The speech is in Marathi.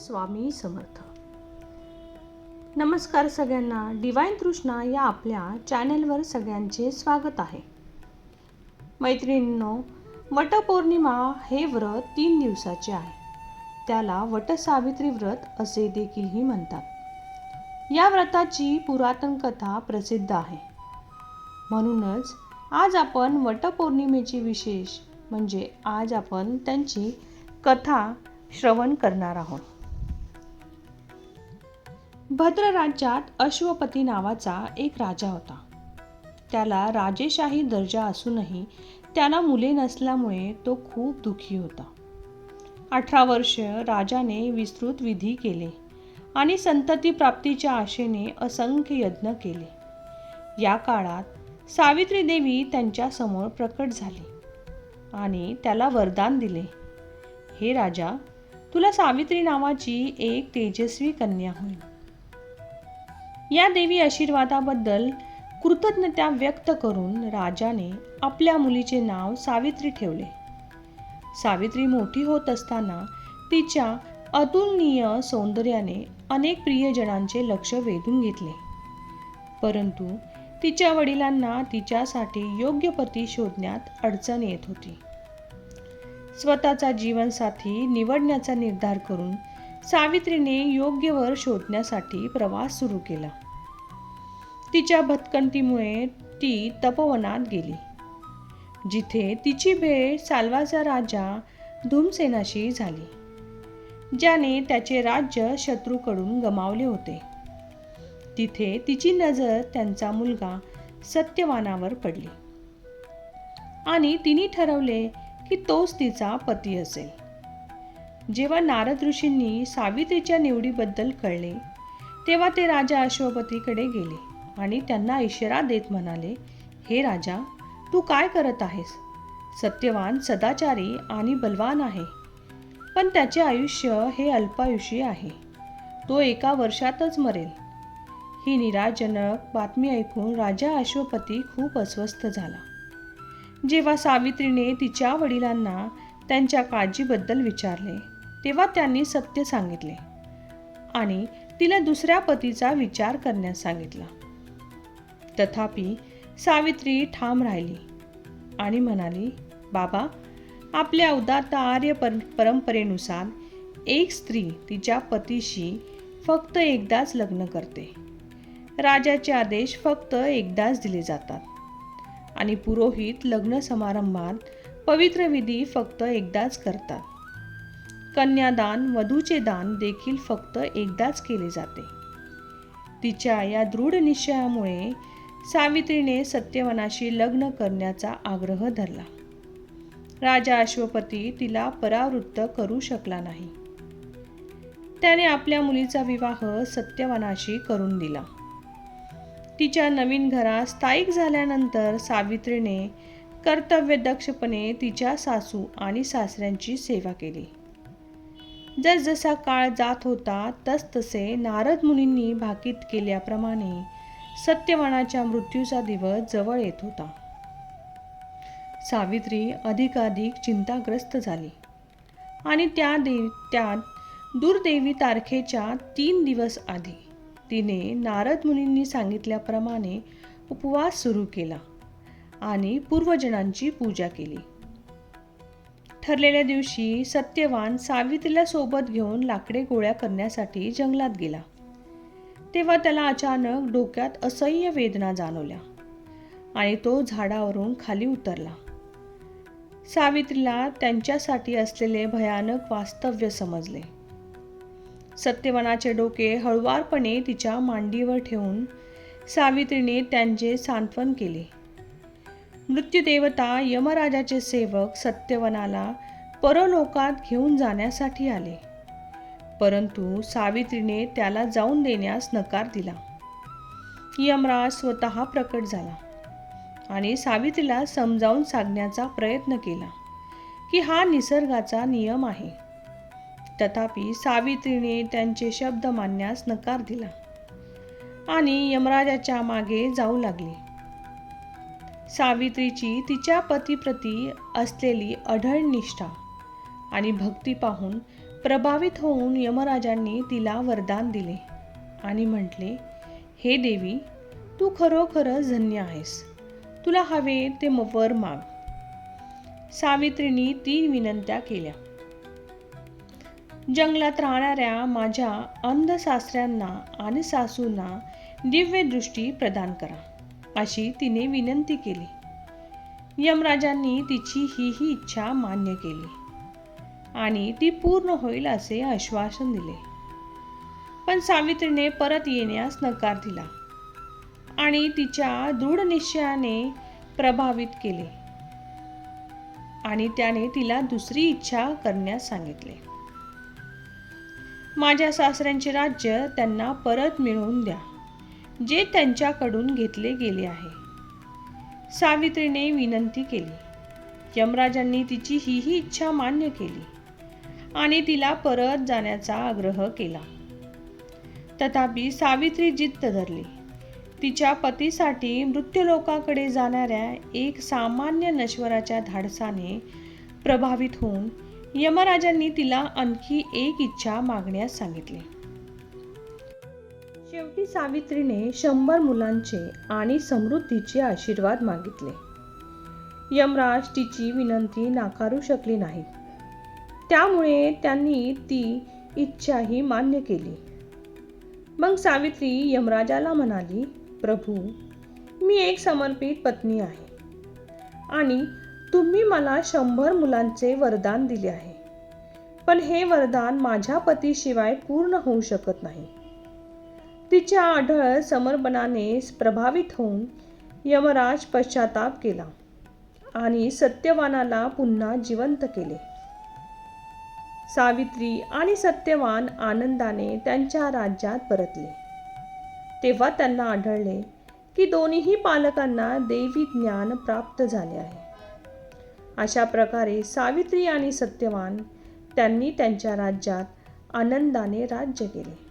स्वामी समर्थ. नमस्कार सगळ्यांना. डिवाईन तृष्णा या आपल्या चॅनेलवर सगळ्यांचे स्वागत आहे. मैत्रिणींनो वटपौर्णिमा हे व्रत तीन दिवसाचे आहे. त्याला वटसावित्री व्रत असे देखीलही म्हणतात. या व्रताची पुरातन कथा प्रसिद्ध आहे. म्हणूनच आज आपण वटपौर्णिमेची विशेष म्हणजे आज आपण त्यांची कथा श्रवण करणार आहोत. भद्र राज्यात अश्वपती नावाचा एक राजा होता. त्याला राजेशाही दर्जा असूनही त्याला मुले नसल्यामुळे तो खूप दुःखी होता. अठरा वर्ष राजाने विस्तृत विधी केले आणि संतती प्राप्तीच्या आशेने असंख्य यज्ञ केले. या काळात सावित्री देवी त्यांच्यासमोर प्रकट झाली आणि त्याला वरदान दिले हे राजा तुला सावित्री नावाची एक तेजस्वी कन्या होईल. या देवी आशीर्वादाबद्दल कृतज्ञता व्यक्त करून राजाने आपल्या मुलीचे नाव सावित्री ठेवले. सावित्री मोठी होत असताना तिच्या अतुलनीय सौंदर्याने अनेक प्रियजनांचे लक्ष वेधून घेतले. परंतु तिच्या वडिलांना तिच्यासाठी योग्य पती शोधण्यात अडचण येत होती. स्वतःचा जीवनसाथी निवडण्याचा निर्धार करून सावित्रीने योग्य वर शोधण्यासाठी प्रवास सुरू केला. तिच्या भटकंतीमुळे ती तपोवनात गेली. जिथे तिची भेट साल्वाचा राजा धूमसेनाशी झाली ज्याने त्याचे राज्य शत्रूकडून गमावले होते. तिथे तिची नजर त्यांचा मुलगा सत्यवानावर पडली आणि तिने ठरवले की तोच तिचा पती असेल. जेव्हा नारद ऋषींनी सावित्रीच्या निवडीबद्दल कळले तेव्हा ते राजा अश्वपतीकडे गेले आणि त्यांना इशारा देत म्हणाले हे राजा तू काय करत आहेस? सत्यवान सदाचारी आणि बलवान आहे. पण त्याचे आयुष्य हे अल्पायुषी आहे. तो एका वर्षातच मरेल. ही निराजनक बातमी ऐकून राजा अश्वपती खूप अस्वस्थ झाला. जेव्हा सावित्रीने तिच्या वडिलांना त्यांच्या काळजीबद्दल विचारले तेव्हा त्यांनी सत्य सांगितले. आणि तिला दुसऱ्या पतीचा विचार करण्यास सांगितला. तथापि सावित्री ठाम राहिली आणि म्हणाली बाबा आपल्या उदात्त आर्य पर परंपरेनुसार एक स्त्री तिच्या पतीशी फक्त एकदाच लग्न करते. राजाचे आदेश फक्त एकदाच दिले जातात. आणि पुरोहित लग्न समारंभात पवित्र विधी फक्त एकदाच करतात. कन्यादान वधूचे दान देखील फक्त एकदाच केले जाते. तिच्या या दृढ निश्चयामुळे सावित्रीने सत्यवनाशी लग्न करण्याचा आग्रह धरला. राजा अश्वपती तिला परावृत्त करू शकला नाही. त्याने आपल्या मुलीचा विवाह सत्यवनाशी करून दिला. तिच्या नवीन घरात स्थायिक झाल्यानंतर सावित्रीने कर्तव्यदक्षपणे तिच्या सासू आणि सासऱ्यांची सेवा केली. जसजसा काळ जात होता तसतसे नारद मुनींनी भाकीत केल्याप्रमाणे सत्यवानाच्या मृत्यूचा दिवस जवळ येत होता. सावित्री अधिकाधिक चिंताग्रस्त झाली. आणि त्या देव त्यात दुर्दैवी तारखेच्या तीन दिवस आधी तिने नारद मुनींनी सांगितल्याप्रमाणे उपवास सुरू केला आणि पूर्वजनांची पूजा केली. ठरलेल्या दिवशी सत्यवान सावित्रीला सोबत घेऊन लाकडे गोळ्या करण्यासाठी जंगलात गेला. तेव्हा त्याला अचानक डोक्यात असह्य वेदना जाणवल्या आणि तो झाडावरून खाली उतरला. सावित्रीला त्यांच्यासाठी असलेले भयानक वास्तव्य समजले. सत्यवनाचे डोके हळुवारपणे तिच्या मांडीवर ठेवून सावित्रीने त्यांचे सांत्वन केले. मृत्यूदेवता यमराजाचे सेवक सत्यवनाला परलोकात घेऊन जाण्यासाठी आले. परंतु सावित्रीने त्याला जाऊन देण्यास नकार दिला. यमराज स्वतः प्रकट झाला आणि सावित्रीला समजावून सांगण्याचा प्रयत्न केला की हा निसर्गाचा नियम आहे. तथापि सावित्रीने त्यांचे शब्द मानण्यास नकार दिला आणि यमराजाच्या मागे जाऊ लागली. सावित्रीची तिच्या पतीप्रती असलेली अढळ निष्ठा आणि भक्ती पाहून प्रभावित होऊन यमराजांनी तिला वरदान दिले आणि म्हटले हे देवी तू खरोखरच धन्य आहेस. तुला हवे ते म- वर माग. सावित्रीने तीन विनंत्या केल्या. जंगलात राहणाऱ्या माझ्या अंध सासऱ्यांना आणि सासूंना दिव्यदृष्टी प्रदान करा. अशी तिने विनंती केली. यमराजांनी तिची ही ही इच्छा मान्य केली आणि ती पूर्ण होईल असे आश्वासन दिले. पण सावित्रीने परत येण्यास नकार दिला आणि तिच्या दृढ निश्चयाने प्रभावित केले आणि त्याने तिला दुसरी इच्छा करण्यास सांगितले. माझ्या सासऱ्यांचे राज्य त्यांना परत मिळवून द्या. जे त्यांच्याकडून घेतले गेले आहे. सावित्रीने विनंती केली. यमराजांनी तिची हीही इच्छा मान्य केली आणि तिला परत जाण्याचा आग्रह केला. तथापि सावित्री जिद्द धरली. तिच्या पतीसाठी मृत्यूलोकाकडे जाणाऱ्या एक सामान्य नश्वराच्या धाडसाने प्रभावित होऊन यमराजांनी तिला आणखी एक इच्छा मागण्यास सांगितले. शेवटी सावित्रीने शंभर मुलांचे आणि समृद्धीचे आशीर्वाद मागितले. यमराज तिची विनंती नाकारू शकली नाही त्यामुळे त्यांनी ती इच्छाही मान्य केली. मग सावित्री यमराजाला म्हणाली प्रभू मी एक समर्पित पत्नी आहे आणि तुम्ही मला शंभर मुलांचे वरदान दिले आहे. पण हे वरदान माझ्या पतीशिवाय पूर्ण होऊ शकत नाही. तिच्या आढळ समर्पणाने प्रभावित होऊन यमराज पश्चाताप केला आणि सत्यवानाला पुन्हा जिवंत केले. सावित्री आणि सत्यवान आनंदाने त्यांच्या राज्यात परतले. तेव्हा त्यांना आढळले की दोन्हीही पालकांना देवी ज्ञान प्राप्त झाले आहे. अशा प्रकारे सावित्री आणि सत्यवान त्यांनी त्यांच्या राज्यात आनंदाने राज्य केले.